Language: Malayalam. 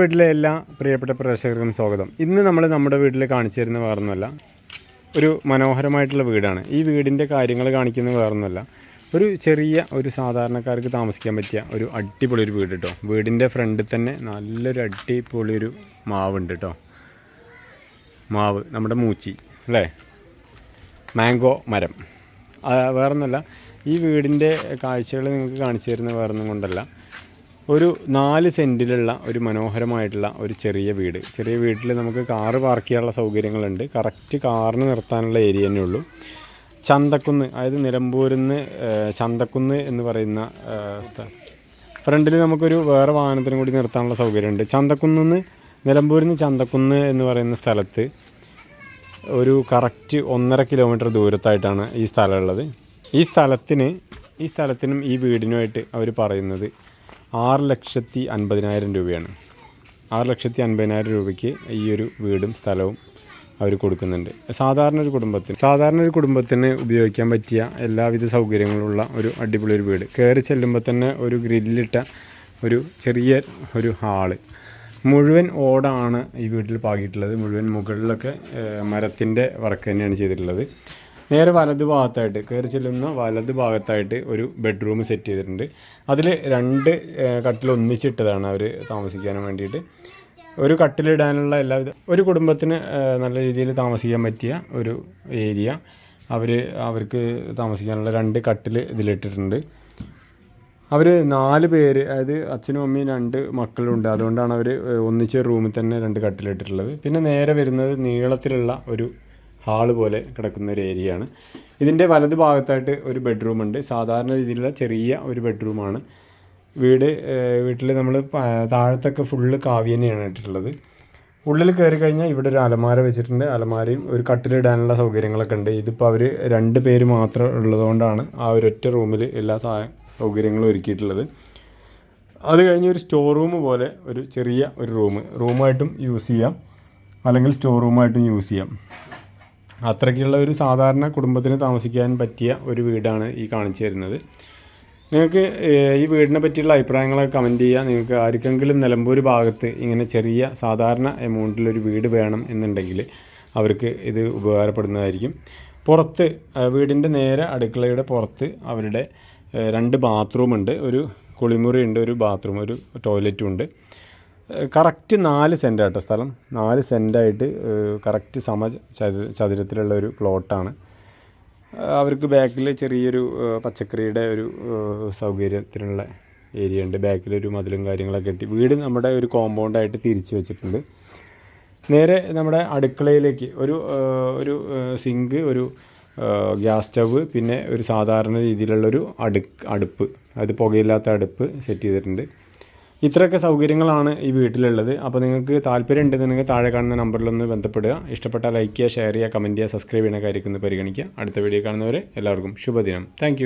വീട്ടിലെ എല്ലാ പ്രിയപ്പെട്ട പ്രേക്ഷകർക്കും സ്വാഗതം. ഇന്ന് നമ്മൾ നമ്മുടെ വീട്ടിൽ കാണിച്ചു തരുന്ന വേറൊന്നുമല്ല ഒരു മനോഹരമായിട്ടുള്ള വീടാണ്. ഈ വീടിന്റെ കാര്യങ്ങൾ കാണിക്കുന്ന വേറൊന്നുമല്ല ഒരു ചെറിയ ഒരു സാധാരണക്കാർക്ക് താമസിക്കാൻ പറ്റിയ ഒരു അടിപൊളി ഒരു വീട് കേട്ടോ വീടിന്റെ ഫ്രണ്ടിൽ തന്നെ നല്ലൊരു അടിപൊളി ഒരു മാവുണ്ട് കേട്ടോ മാവ് നമ്മുടെ മൂച്ചി അല്ലേ? മാംഗോ മരം. വേറൊന്നുമല്ല ഈ വീടിന്റെ കാഴ്ചകൾ നിങ്ങൾക്ക് കാണിച്ചു തരുന്ന വേറൊന്നും കൊണ്ടല്ല. ഒരു നാല് സെന്റിലുള്ള ഒരു മനോഹരമായിട്ടുള്ള ഒരു ചെറിയ വീട്. ചെറിയ വീട്ടിൽ നമുക്ക് കാറ് പാർക്ക് ചെയ്യാനുള്ള സൗകര്യങ്ങളുണ്ട്. കറക്റ്റ് കാറിന് നിർത്താനുള്ള ഏരിയ തന്നെ ഉള്ളൂ. ചന്തക്കുന്ന് അതായത് നിലമ്പൂരിൽ നിന്ന് ചന്തക്കുന്ന് എന്ന് പറയുന്ന സ്ഥലം ഫ്രണ്ടിൽ നമുക്കൊരു വേറെ വാഹനത്തിനും കൂടി നിർത്താനുള്ള സൗകര്യമുണ്ട്. ചന്തക്കുന്ന് നിലമ്പൂരിൽ നിന്ന് ചന്തക്കുന്ന് എന്ന് പറയുന്ന സ്ഥലത്ത് ഒരു കറക്റ്റ് ഒന്നര കിലോമീറ്റർ ദൂരത്തായിട്ടാണ് ഈ സ്ഥലമുള്ളത് ഈ സ്ഥലത്തിന് ഈ സ്ഥലത്തിനും ഈ വീടിനുമായിട്ട് അവർ പറയുന്നത് ആറ് ലക്ഷത്തി അൻപതിനായിരം രൂപയാണ്. ആറ് ലക്ഷത്തി അൻപതിനായിരം രൂപയ്ക്ക് ഈ ഒരു വീടും സ്ഥലവും അവർ കൊടുക്കുന്നുണ്ട്. സാധാരണ ഒരു കുടുംബത്തിന് സാധാരണ ഒരു കുടുംബത്തിന് ഉപയോഗിക്കാൻ പറ്റിയ എല്ലാവിധ സൗകര്യങ്ങളുള്ള ഒരു അടിപൊളി ഒരു വീട്. കയറി ചെല്ലുമ്പോൾ തന്നെ ഒരു ഗ്രില്ലിട്ട ഒരു ചെറിയ ഒരു ഹാൾ. മുഴുവൻ ഓടാണ് ഈ വീട്ടിൽ പാകിയിട്ടുള്ളത്. മുഴുവൻ മുകളിലൊക്കെ മരത്തിന്റെ വർക്ക് തന്നെയാണ് ചെയ്തിട്ടുള്ളത്. നേരെ വലത് ഭാഗത്തായിട്ട് കയറി ചെല്ലുന്ന വലത് ഭാഗത്തായിട്ട് ഒരു ബെഡ്റൂം സെറ്റ് ചെയ്തിട്ടുണ്ട്. അതിൽ രണ്ട് കട്ടിൽ ഒന്നിച്ചിട്ടതാണ് അവർ താമസിക്കാനും വേണ്ടിയിട്ട്. ഒരു കട്ടിലിടാനുള്ള എല്ലാവിധ ഒരു കുടുംബത്തിന് നല്ല രീതിയിൽ താമസിക്കാൻ പറ്റിയ ഒരു ഏരിയ. അവർ അവർക്ക് താമസിക്കാനുള്ള രണ്ട് കട്ടിൽ ഇതിലിട്ടിട്ടുണ്ട്. അവർ നാല് പേര് അതായത് അച്ഛനും അമ്മയും രണ്ട് മക്കളുണ്ട് അതുകൊണ്ടാണ് അവർ ഒന്നിച്ച് റൂമിൽ തന്നെ രണ്ട് കട്ടിലിട്ടിട്ടുള്ളത്. പിന്നെ നേരെ വരുന്നത് നീളത്തിലുള്ള ഒരു ഹാൾ പോലെ കിടക്കുന്ന ഒരു ഏരിയയാണ്. ഇതിന്റെ വലത് ഭാഗത്തായിട്ട് ഒരു ബെഡ്റൂം ഉണ്ട്. സാധാരണ രീതിയിലുള്ള ചെറിയ ഒരു ബെഡ്റൂമാണ് വീട് വീട്ടിൽ നമ്മൾ താഴത്തൊക്കെ ഫുള്ള് കാവ്യനെയാണ് ഇട്ടിട്ടുള്ളത്. ഉള്ളിൽ കയറി കഴിഞ്ഞാൽ ഇവിടെ ഒരു അലമാര വെച്ചിട്ടുണ്ട്. അലമാരയും ഒരു കട്ടിലിടാനുള്ള സൗകര്യങ്ങളൊക്കെ ഉണ്ട്. ഇതിപ്പോൾ അവർ രണ്ട് പേര് മാത്രം ഉള്ളതുകൊണ്ടാണ് ആ ഒരൊറ്റ റൂമിൽ എല്ലാ സാ സൗകര്യങ്ങളും ഒരുക്കിയിട്ടുള്ളത്. അത് കഴിഞ്ഞ് ഒരു സ്റ്റോർ റൂം പോലെ ഒരു ചെറിയ ഒരു റൂം. റൂമായിട്ടും യൂസ് ചെയ്യാം. അല്ലെങ്കിൽ സ്റ്റോർ റൂമായിട്ടും യൂസ് ചെയ്യാം. അത്രയ്ക്കുള്ള ഒരു സാധാരണ കുടുംബത്തിന് താമസിക്കാൻ പറ്റിയ ഒരു വീടാണ് ഈ കാണിച്ചു തരുന്നത്. നിങ്ങൾക്ക് ഈ വീടിനെ പറ്റിയുള്ള അഭിപ്രായങ്ങളൊക്കെ കമന്റ് ചെയ്യുക നിങ്ങൾക്ക് ആർക്കെങ്കിലും നിലമ്പൂർ ഭാഗത്ത് ഇങ്ങനെ ചെറിയ സാധാരണ എമൗണ്ടിലൊരു വീട് വേണം എന്നുണ്ടെങ്കിൽ അവർക്ക് ഇത് ഉപകാരപ്പെടുന്നതായിരിക്കും. പുറത്ത് വീടിന്റെ നേരെ അടുക്കളയുടെ പുറത്ത് അവരുടെ രണ്ട് ബാത്റൂമുണ്ട് ഒരു കുളിമുറി ഉണ്ട് ഒരു ബാത്റൂം ഒരു ടോയ്ലറ്റും ഉണ്ട്. കറക്റ്റ് നാല് സെന്റ് ആട്ടോ സ്ഥലം. നാല് സെന്റായിട്ട് കറക്റ്റ് സമ ചതു- ചതുരത്തിലുള്ള ഒരു പ്ലോട്ടാണ്. അവർക്ക് ബാക്കിൽ ചെറിയൊരു പച്ചക്കറിയുടെ ഒരു സൗകര്യത്തിനുള്ള ഏരിയ ഉണ്ട്. ബാക്കിലൊരു മതിലും കാര്യങ്ങളൊക്കെ കെട്ടി വീട് നമ്മുടെ ഒരു കോമ്പൗണ്ടായിട്ട് തിരിച്ചു വെച്ചിട്ടുണ്ട്. നേരെ നമ്മുടെ അടുക്കളയിലേക്ക് ഒരു ഒരു സിങ്ക് ഒരു ഗ്യാസ് സ്റ്റവ് പിന്നെ ഒരു സാധാരണ രീതിയിലുള്ളൊരു അടുക്ക് അടുപ്പ്. അത് പുകയില്ലാത്ത അടുപ്പ് സെറ്റ് ചെയ്തിട്ടുണ്ട്. ഇത്രയൊക്കെ സൗകര്യങ്ങളാണ് ഈ വീട്ടിലുള്ളത്. അപ്പോൾ നിങ്ങൾക്ക് താല്പര്യം ഉണ്ടെന്നുണ്ടെങ്കിൽ താഴെ കാണുന്ന നമ്പറിലൊന്ന് ബന്ധപ്പെടുക. ഇഷ്ടപ്പെട്ട ലൈക്ക് ചെയ്യുക ഷെയർ ചെയ്യുക കമന്റ് ചെയ്യുക സബ്സ്ക്രൈബ് ചെയ്യുന്ന കാര്യമൊക്കെ ഒന്ന് പരിഗണിക്കുക. അടുത്ത വീഡിയോ കാണുന്നവരെ എല്ലാവർക്കും ശുഭദിനം. താങ്ക്